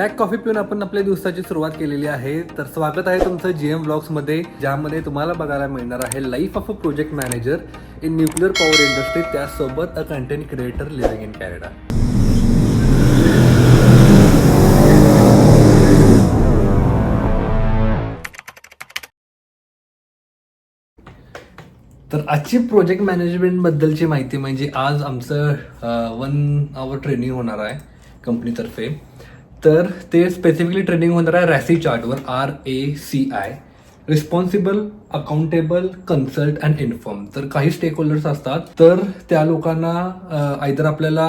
Black coffee पिऊन आपण आपल्या दिवसाची सुरुवात केलेली आहे. तर स्वागत आहे तुमचं जी एममध्ये ज्यामध्ये तुम्हाला बघायला मिळणार आहे life of a project manager in nuclear power industry त्यासोबत a content creator living in Canada तर आजची प्रोजेक्ट मॅनेजमेंट बद्दलची माहिती म्हणजे आज आमचं वन आवर ट्रेनिंग होणार आहे कंपनीतर्फे तर ते स्पेसिफिकली ट्रेनिंग होणार आहे RACI चार्टवर R A C I responsible accountable consult and inform तर काही स्टेक होल्डर्स असतात तर त्या लोकांना आयदर आपल्याला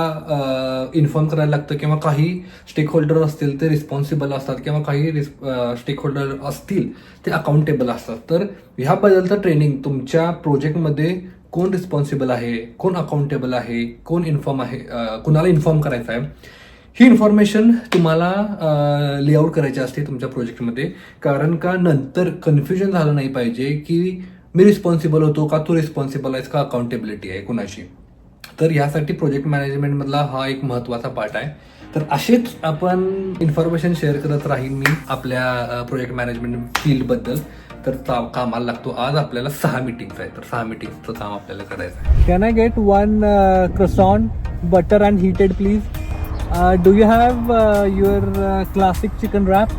इन्फॉर्म करायला लागतं किंवा काही स्टेक होल्डर असतील ते रिस्पॉन्सिबल असतात किंवा काही स्टेक होल्डर असतील ते अकाउंटेबल असतात. तर ह्याबद्दलचं ट्रेनिंग तुमच्या प्रोजेक्टमध्ये कोण रिस्पॉन्सिबल आहे कोण अकाउंटेबल आहे कोण इन्फॉर्म आहे कुणाला इन्फॉर्म करायचं आहे ही इन्फॉर्मेशन तुम्हाला लेआउट करायची असते तुमच्या प्रोजेक्टमध्ये कारण का नंतर कन्फ्युजन झालं नाही पाहिजे की मी रिस्पॉन्सिबल होतो का तू रिस्पॉन्सिबल आहेस का अकाउंटेबिलिटी आहे कुणाशी. तर यासाठी प्रोजेक्ट मॅनेजमेंटमधला हा एक महत्त्वाचा पार्ट आहे. तर असेच आपण इन्फॉर्मेशन शेअर करत राहीन मी आपल्या प्रोजेक्ट मॅनेजमेंट फील्डबद्दल तर चा- कामाला लागतो. आज आपल्याला सहा मिटिंग्स आहे तर सहा मिटिंगचं काम आपल्याला करायचं आहे. Can I get one uh, butter and and please Uh, do you have your your chicken classic chicken wrap?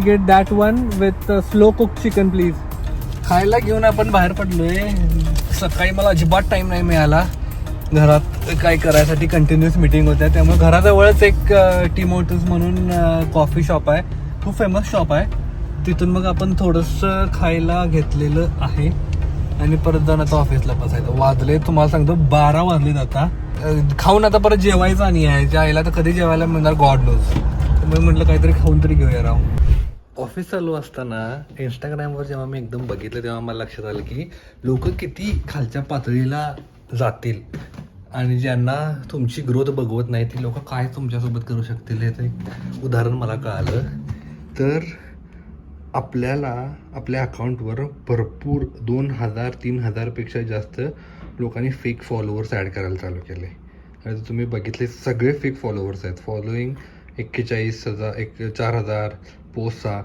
Get that one with slow cook chicken please खायला घेऊन आपण बाहेर पडलोय. सकाळी मला अजिबात टाईम नाही मिळाला. घरात काय करायसाठी कंटिन्युअस मिटिंग होत्या. त्यामुळे घराजवळच एक टी म्हणून कॉफी शॉप आहे. खूप फेमस शॉप आहे. तिथून मग आपण थोडंसं खायला घेतलेलं आहे. आणि परत जाऊन आता ऑफिसला बसायचं. वाजले तुम्हाला सांगतो बारा वाजलेत आता. खाऊन आता परत जेवायचं आणि आहे आईला तर कधी जेवायला मिळणार? गॉड नोज मी म्हटलं काहीतरी खाऊन तरी घेऊया राव. ऑफिस चालू असताना इंस्टाग्रामवर जेव्हा मी एकदम बघितलं तेव्हा मला लक्षात आलं की लोक किती खालच्या पातळीला जातील. आणि ज्यांना तुमची ग्रोथ बघवत नाही ती लोक काय तुमच्यासोबत करू शकतील याचं एक उदाहरण मला कळालं. तर आपल्याला आपल्या अकाउंटवर भरपूर दोन हजार तीन हजारपेक्षा जास्त लोकांनी फेक फॉलोअर्स ॲड करायला चालू केले. आणि तुम्ही बघितले सगळे फेक फॉलोअर्स आहेत. फॉलोईंग एक्केचाळीस हजार एक चार हजार पोसा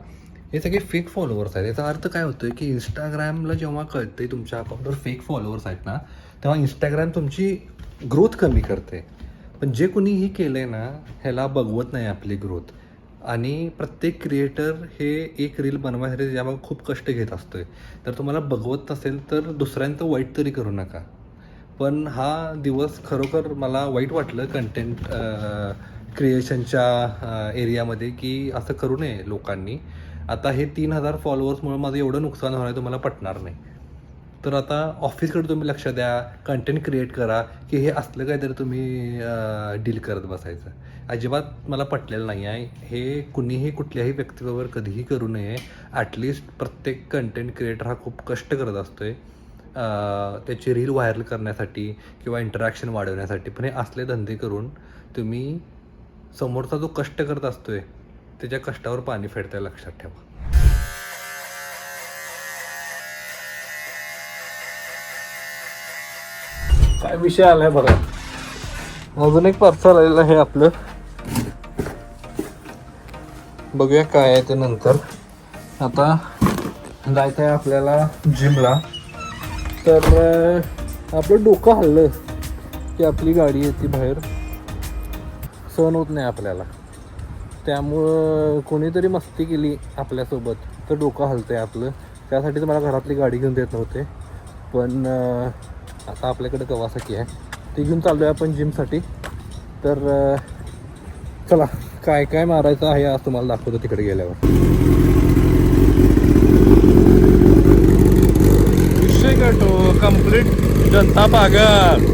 हे सगळे फेक फॉलोअर्स आहेत. याचा अर्थ काय होतो आहे की इंस्टाग्रामला जेव्हा कळते तुमच्या अकाउंटवर फेक फॉलोअर्स आहेत ना तेव्हा इंस्टाग्राम तुमची ग्रोथ कमी करते. पण जे कोणी हे केलं आहे ना ह्याला बघवत नाही आपली ग्रोथ आणि प्रत्येक क्रिएटर हे एक रील बनवायसाठी ज्यामध्ये खूप कष्ट घेत असतो आहे तर तुम्हाला बघवत नसेल तर दुसऱ्यांचं वाईट तरी करू नका. पण हा दिवस खरोखर मला वाईट वाटलं कंटेंट क्रिएशनच्या एरियामध्ये की असं करू नये लोकांनी. आता हे तीन हजार फॉलोअर्समुळे माझं एवढं नुकसान होणार आहे तुम्हाला पटणार नाही. तर आता ऑफिसकडे तुम्ही लक्ष द्या कंटेंट क्रिएट करा की हे असलं काहीतरी तुम्ही डील करत बसायचं. अजिबात मला पटलेलं नाही आहे. हे कुणीही कुठल्याही व्यक्तीबरोबर कधीही करू नये. ॲटलिस्ट प्रत्येक कंटेंट क्रिएटर हा खूप कष्ट करत असतोय. आहे त्याची रील व्हायरल करण्यासाठी किंवा इंटरॅक्शन वाढवण्यासाठी. पण हे असले धंदे करून तुम्ही समोरचा जो कष्ट करत असतोय त्याच्या कष्टावर पाणी फेडताय लक्षात ठेवा. काय विषय आलाय बघा अजून एक पार्सल आलेलं आहे आपलं. बघूया काय आहे ते नंतर. आता जायचं आहे आपल्याला जिमला तर आपलं डोकं हल्लं की आपली गाडी येते बाहेर. सहन होत नाही आपल्याला. त्यामुळं कोणीतरी मस्ती केली आपल्यासोबत. तर डोकं हलतं आहे आपलं. त्यासाठी तर मला घरातली गाडी घेऊन देत नव्हते. पण आता आपल्याकडे कवासाकी आहे. ती घेऊन चाललो आहे आपण जिमसाठी तर चला काय काय मारायचं आहे आज तुम्हाला दाखवतो तिकडे गेल्यावर. विषय कटो कंप्लीट जनता पागल.